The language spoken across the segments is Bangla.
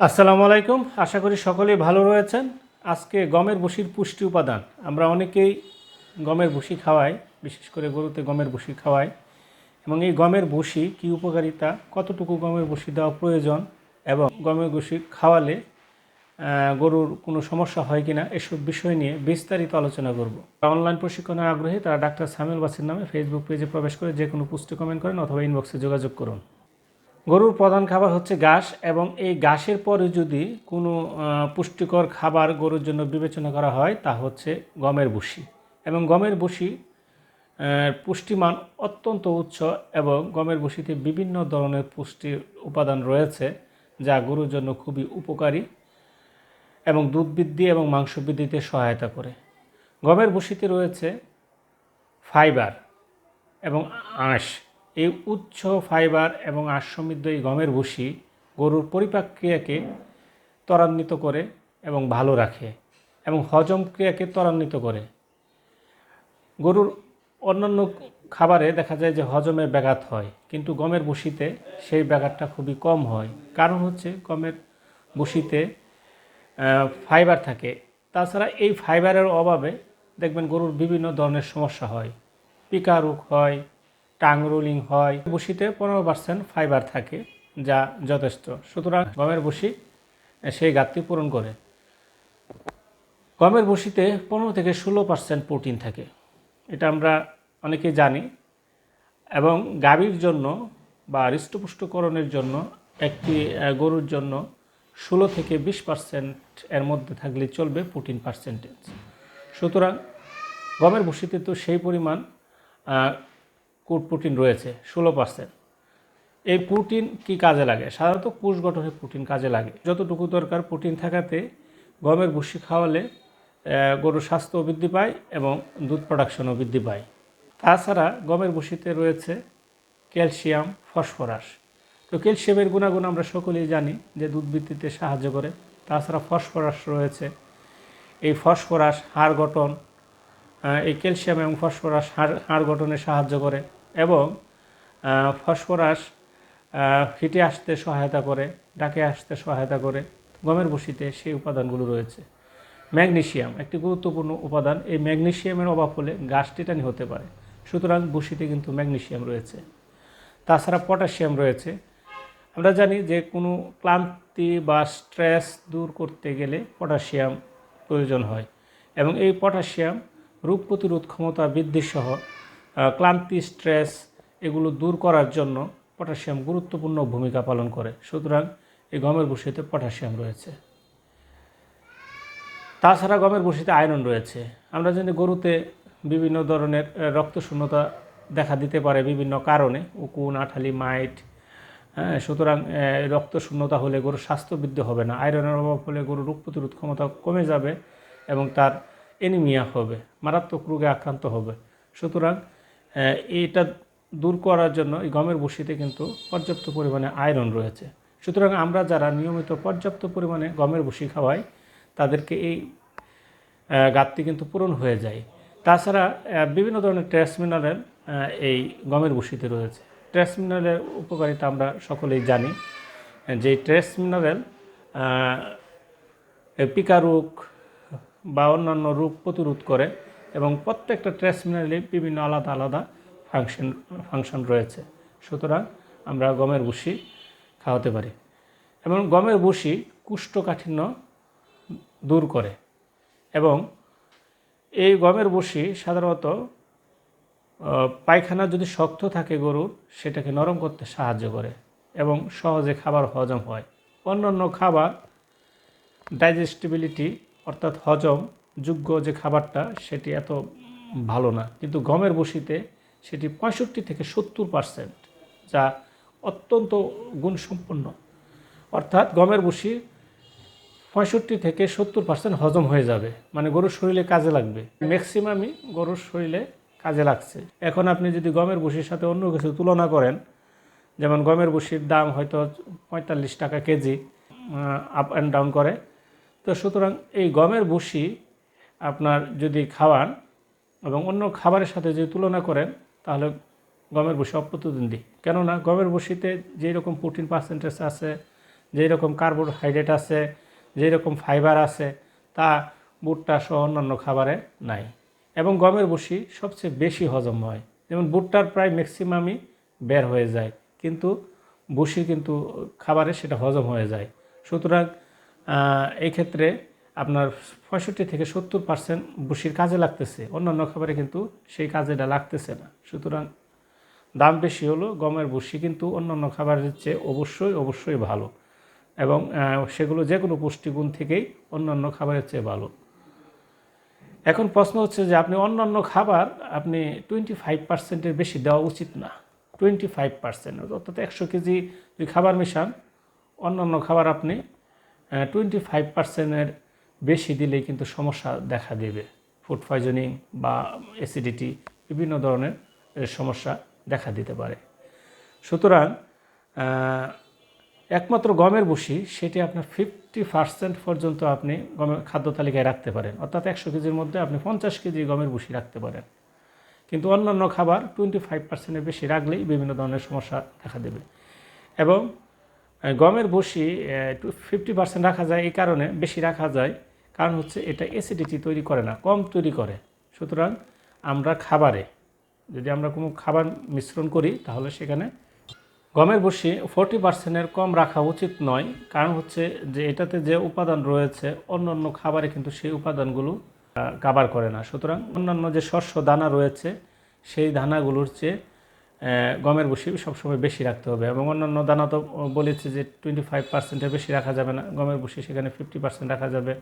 আসসালামু আলাইকুম। আশা করি সকলেই ভালো রয়েছেন। আজকে গমের বসির পুষ্টি উপাদান। আমরা অনেকেই গমের বসি খাওয়াই, বিশেষ করে গরুতে গমের বসি খাওয়াই। এবং এই গমের বসি কী উপকারিতা? কতটুকু গমের বসি দেওয়া প্রয়োজন? এবং গমের বসি খাওয়ালে গরুর কোনো সমস্যা হয় কিনা? এসব বিষয় নিয়ে বিস্তারিত আলোচনা করব। অনলাইন প্রশিক্ষণের আগ্রহী, তারা ডাক্তার সামিল বাসির নামে ফেসবুক পেজে প্রবেশ করে যে কোনো পুষ্টি কমেন্ট করেন অথবা ইনবক্সে যোগাযোগ করুন। গরুর প্রধান খাবার হচ্ছে ঘাস এবং এই ঘাসের পরে যদি কোনো পুষ্টিকর খাবার গরুর জন্য বিবেচনা করা হয়, তা হচ্ছে গমের ভুসি এবং গমের ভুসি পুষ্টিমান অত্যন্ত উচ্চ এবং গমের ভুসিতে বিভিন্ন ধরনের পুষ্টি উপাদান রয়েছে যা গরুর জন্য খুবই উপকারী এবং দুধ বৃদ্ধি এবং মাংস বৃদ্ধিতে সহায়তা করে। গমের ভুসিতে রয়েছে ফাইবার এবং আঁশ। এই উচ্চ ফাইবার এবং আঁশ সমৃদ্ধ এই গমের ভুসি গরুর পরিপাক ক্রিয়াকে ত্বরান্বিত করে এবং ভালো রাখে এবং হজম ক্রিয়াকে ত্বরান্বিত করে। গরুর অন্যান্য খাবারে দেখা যায় যে হজমে ব্যাঘাত হয়, কিন্তু গমের ভুসিতে সেই ব্যাঘাতটা খুবই কম হয়। কারণ হচ্ছে গমের ভুসিতে ফাইবার থাকে। তাছাড়া এই ফাইবারের অভাবে দেখবেন গরুর বিভিন্ন ধরনের সমস্যা হয়। পিকা রোগ হয় টাং রোলিং হয়। বসিতে পনেরো পার্সেন্ট ফাইবার থাকে, যা যথেষ্ট। সুতরাং গমের বসি সেই ঘাটতি পূরণ করে। গমের বসিতে পনেরো থেকে ষোলো পার্সেন্ট প্রোটিন থাকে। এটা আমরা অনেকে জানি। এবং গাভীর জন্য বা হৃষ্টপুষ্টকরণের জন্য একটি গরুর জন্য ষোলো থেকে বিশ পার্সেন্ট এর মধ্যে থাকলে চলবে প্রোটিন পার্সেন্টেজ। সুতরাং গমের ভুসিতে তো সেই পরিমাণ কোট প্রোটিন রয়েছে, ষোলো পার্সেন্ট এই প্রোটিন কি কাজে লাগে? সাধারণত কোষ গঠনে প্রোটিন কাজে লাগে। যতটুকু দরকার প্রোটিন থাকাতে গমের ভুসি খাওয়ালে গরুর স্বাস্থ্য বৃদ্ধি পায় এবং দুধ প্রোডাকশনও বৃদ্ধি পায়। তাছাড়া গমের ভুসিতে রয়েছে ক্যালসিয়াম, ফসফরাস। তো ক্যালসিয়ামের গুণাগুণ আমরা সকলেই জানি যে দুধ বৃদ্ধিতে সাহায্য করে। তাছাড়া ফসফরাস রয়েছে। এই ফসফরাস হাড় গঠন এই ক্যালসিয়াম এবং ফসফরাস হাড় হাড় গঠনে সাহায্য করে। এবং ফসফরাস আহ, ফিটে আসতে সহায়তা করে ডাকে আসতে সহায়তা করে গমের বসিতে সেই উপাদানগুলো রয়েছে। ম্যাগনেসিয়াম একটি গুরুত্বপূর্ণ উপাদান। এই ম্যাগনেশিয়ামের অভাব হলে গাছ টিটানি হতে পারে। সুতরাং বসিতে কিন্তু ম্যাগনেশিয়াম রয়েছে। তাছাড়া পটাশিয়াম রয়েছে। আমরা জানি যে কোনো ক্লান্তি বা স্ট্রেস দূর করতে গেলে পটাশিয়াম প্রয়োজন হয়। এবং এই পটাশিয়াম রোগ প্রতিরোধ ক্ষমতা বৃদ্ধি সহ আহ, ক্লান্তি, স্ট্রেস এগুলো দূর করার জন্য পটাশিয়াম গুরুত্বপূর্ণ ভূমিকা পালন করে। সুতরাং এই গমের বসিতে পটাশিয়াম রয়েছে। তাছাড়া গমের বসিতে আয়রন রয়েছে। আমরা জানি গরুতে বিভিন্ন ধরনের রক্তশূন্যতা দেখা দিতে পারে বিভিন্ন কারণে, উকুন, আঠালি, মাইট হ্যাঁ সুতরাং রক্তশূন্যতা হলে গরুর স্বাস্থ্য বৃদ্ধি হবে না, আয়রনের অভাব হলে গরুর রোগ প্রতিরোধ ক্ষমতা কমে যাবে এবং তার এনিমিয়া হবে, মারাত্মক রোগে আক্রান্ত হবে। সুতরাং এটা দূর করার জন্য এই গমের বসিতে কিন্তু পর্যাপ্ত পরিমাণে আয়রন রয়েছে। সুতরাং আমরা যারা নিয়মিত পর্যাপ্ত পরিমাণে গমের বসি খাওয়াই, তাদেরকে এই ঘাটতি কিন্তু পূরণ হয়ে যায়। তাছাড়া বিভিন্ন ধরনের ট্রেস মিনারেল এই গমের বসিতে রয়েছে। ট্রেস মিনারেলের উপকারিতা আমরা সকলেই জানি। যে ট্রেস মিনারেল পিকা রোগ বা অন্যান্য রোগ প্রতিরোধ করে এবং প্রত্যেকটা ট্রেস মিনারেলে বিভিন্ন আলাদা আলাদা ফাংশন ফাংশন রয়েছে। সুতরাং আমরা গমের বসি খাওয়াতে পারি এবং গমের বসি কুষ্ঠকাঠিন্য দূর করে এবং এই গমের বসি সাধারণত পায়খানা যদি শক্ত থাকে গরুর, সেটাকে নরম করতে সাহায্য করে এবং সহজে খাবার হজম হয়। অন্যান্য খাবার ডাইজেস্টিবিলিটি অর্থাৎ হজম যোগ্য যে খাবারটা, সেটি এত ভালো না। কিন্তু গমের বসিতে সেটি পঁয়ষট্টি থেকে সত্তর পার্সেন্ট, যা অত্যন্ত গুণসম্পন্ন। অর্থাৎ গমের বসি পঁয়ষট্টি থেকে সত্তর পার্সেন্ট হজম হয়ে যাবে। মানে গরুর শরীরে কাজে লাগবে। ম্যাক্সিমামই গরুর শরীরে কাজে লাগছে। এখন আপনি যদি গমের বসির সাথে অন্য কিছু তুলনা করেন, যেমন গমের বসির দাম হয়তো পঁয়তাল্লিশ টাকা কেজি আপ অ্যান্ড ডাউন করে, তো সুতরাং এই গমের বসি আপনার যদি খাওয়ান এবং অন্য খাবারের সাথে যদি তুলনা করেন তাহলে গমের বসি অপ্রতিদ্বন্দ্বী কেননা গমের বসিতে যেই রকম প্রোটিন পার্সেন্টেজ আছে যেই রকম কার্বোহাইড্রেট আছে যেই রকম ফাইবার আছে তা ভুট্টা সহ অন্যান্য খাবারে নাই। এবং গমের ভুসি সবচেয়ে বেশি হজম হয়। যেমন ভুট্টার প্রায় ম্যাক্সিমামই বের হয়ে যায় কিন্তু ভুসি কিন্তু খাবারে সেটা হজম হয়ে যায়। সুতরাং আহ, এই ক্ষেত্রে আপনার পঁয়ষট্টি থেকে সত্তর পার্সেন্ট ভুসির কাজে লাগতেছে। অন্যান্য খাবারে কিন্তু সেই কাজেটা লাগতেছে না। সুতরাং দাম বেশি হলো গমের ভুসি কিন্তু অন্যান্য খাবারের চেয়ে অবশ্যই অবশ্যই ভালো। এবং সেগুলো যে কোনো পুষ্টিগুণ থেকেই অন্যান্য খাবারের চেয়ে ভালো। এখন প্রশ্ন হচ্ছে যে আপনি অন্যান্য খাবার আপনি টোয়েন্টি ফাইভ পার্সেন্টের বেশি দেওয়া উচিত না। টোয়েন্টি ফাইভ পার্সেন্ট, অর্থাৎ একশো কেজি যদি খাবার মেশান, অন্যান্য খাবার আপনি টোয়েন্টি ফাইভ পার্সেন্টের বেশি দিলেই কিন্তু সমস্যা দেখা দেবে। ফুড পয়জনিং বা অ্যাসিডিটি বিভিন্ন ধরনের সমস্যা দেখা দিতে পারে। সুতরাং একমাত্র গমের বসি, সেটি আপনার ফিফটি পার্সেন্ট পর্যন্ত আপনি গমের খাদ্য তালিকায় রাখতে পারেন। অর্থাৎ একশো কেজির মধ্যে আপনি পঞ্চাশ কেজি গমের বসি রাখতে পারেন। কিন্তু অন্যান্য খাবার টোয়েন্টি ফাইভ পার্সেন্টের বেশি রাখলেই বিভিন্ন ধরনের সমস্যা দেখা দেবে। এবং গমের বসি ফিফটি পার্সেন্ট রাখা যায়, এই কারণে বেশি রাখা যায় কারণ হচ্ছে এটা অ্যাসিডিটি তৈরি করে না, কম তৈরি করে। সুতরাং আমরা খাবারে, যদি আমরা কোনো খাবার মিশ্রণ করি, তাহলে সেখানে গমের বসি ফোরটি পার্সেন্টের কম রাখা উচিত নয়। কারণ হচ্ছে যে এটাতে যে উপাদান রয়েছে অন্য অন্য খাবারে কিন্তু সেই উপাদানগুলো কাবার করে না। সুতরাং অন্যান্য যে শস্য দানা রয়েছে, সেই দানাগুলোর চেয়ে গমের বসি সবসময় বেশি রাখতে হবে। এবং অন্যান্য দানা তো বলেছে যে টোয়েন্টি ফাইভ পার্সেন্টের বেশি রাখা যাবে না, গমের বসি সেখানে ফিফটি পার্সেন্ট রাখা যাবে।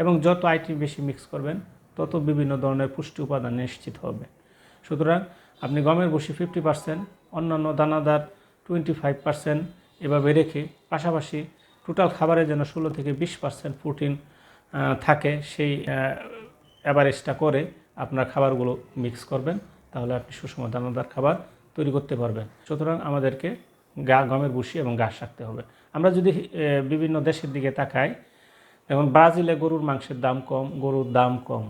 এবং যত আইটি বেশি মিক্স করবেন, তত বিভিন্ন ধরনের পুষ্টি উপাদান নিশ্চিত হবে। সুতরাং আপনি গমের বসি ফিফটি পার্সেন্ট অন্যান্য দানাদার টোয়েন্টি ফাইভ পার্সেন্ট এভাবে রেখে পাশাপাশি টোটাল খাবারের যেন ষোলো থেকে বিশ পার্সেন্ট প্রোটিন থাকে সেই অ্যাভারেজটা করে আপনার খাবারগুলো মিক্স করবেন, তাহলে আপনি সুষম দানাদার খাবার তৈরি করতে পারবেন। সুতরাং আমাদেরকে গা, গমের বসি এবং ঘাস রাখতে হবে। আমরা যদি বিভিন্ন দেশের দিকে তাকাই যেমন ব্রাজিলে গরুর মাংসের দাম কম, গরুর দাম কম।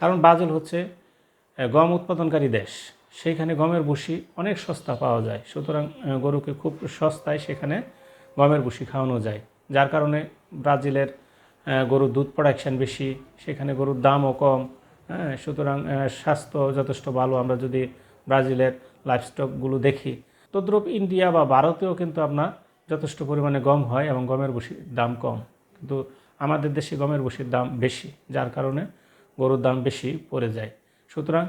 কারণ ব্রাজিল হচ্ছে গম উৎপাদনকারী দেশ। সেইখানে গমের ভুসি অনেক সস্তা পাওয়া যায়। সুতরাং গরুকে খুব সস্তায় সেখানে গমের ভুসি খাওয়ানো যায়। যার কারণে ব্রাজিলের গরুর দুধ প্রোডাকশান বেশি, সেখানে গরুর দামও কম হ্যাঁ সুতরাং স্বাস্থ্য যথেষ্ট ভালো। আমরা যদি ব্রাজিলের লাইফস্টকগুলো দেখি, তদ্রূপ ইন্ডিয়া বা ভারতেও কিন্তু আপনার যথেষ্ট পরিমাণে গম হয় এবং গমের ভুসির দাম কম। কিন্তু আমাদের দেশে গমের ভুসির দাম বেশি যার কারণে গরুর দাম বেশি পড়ে যায়। সুতরাং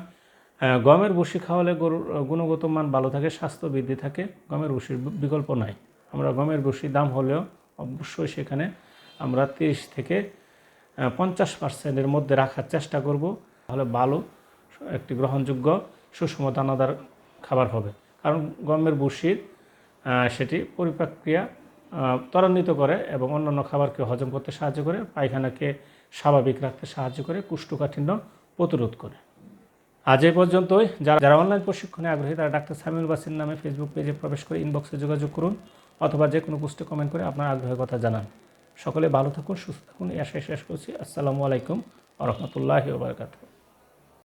গমের ভুসি খাওয়ালে গরুর গুণগত মান ভালো থাকে স্বাস্থ্য বৃদ্ধি থাকে গমের ভুসির বি- বিকল্প নাই। আমরা গমের ভুসির দাম হলেও অবশ্যই সেখানে আমরা তিরিশ থেকে পঞ্চাশ পার্সেন্টের মধ্যে রাখার চেষ্টা করব তাহলে ভালো একটি গ্রহণযোগ্য সুষম দানাদার খাবার হবে। কারণ গমের আহ, সেটি পরিপ্রক্রিয়া ত্বরান্বিত করে এবং অন্যান্য খাবারকে হজম করতে সাহায্য করে, পায়খানাকে স্বাভাবিক রাখতে সাহায্য করে, কুষ্ঠকাঠিন্য প্রতিরোধ করে। আজ এ পর্যন্তই। যারা যারা অনলাইন প্রশিক্ষণে আগ্রহী, তারা ডাক্তার সামিউল বাসির নামে ফেসবুক পেজে প্রবেশ করে ইনবক্সে যোগাযোগ করুন অথবা যে কোনো পোস্টে কমেন্ট করে আপনার আগ্রহের কথা জানান। সকলে ভালো থাকুন, সুস্থ থাকুন। এই আশায় শেষ করছি। আসসালামু আলাইকুম আ রহমতুল্লাহি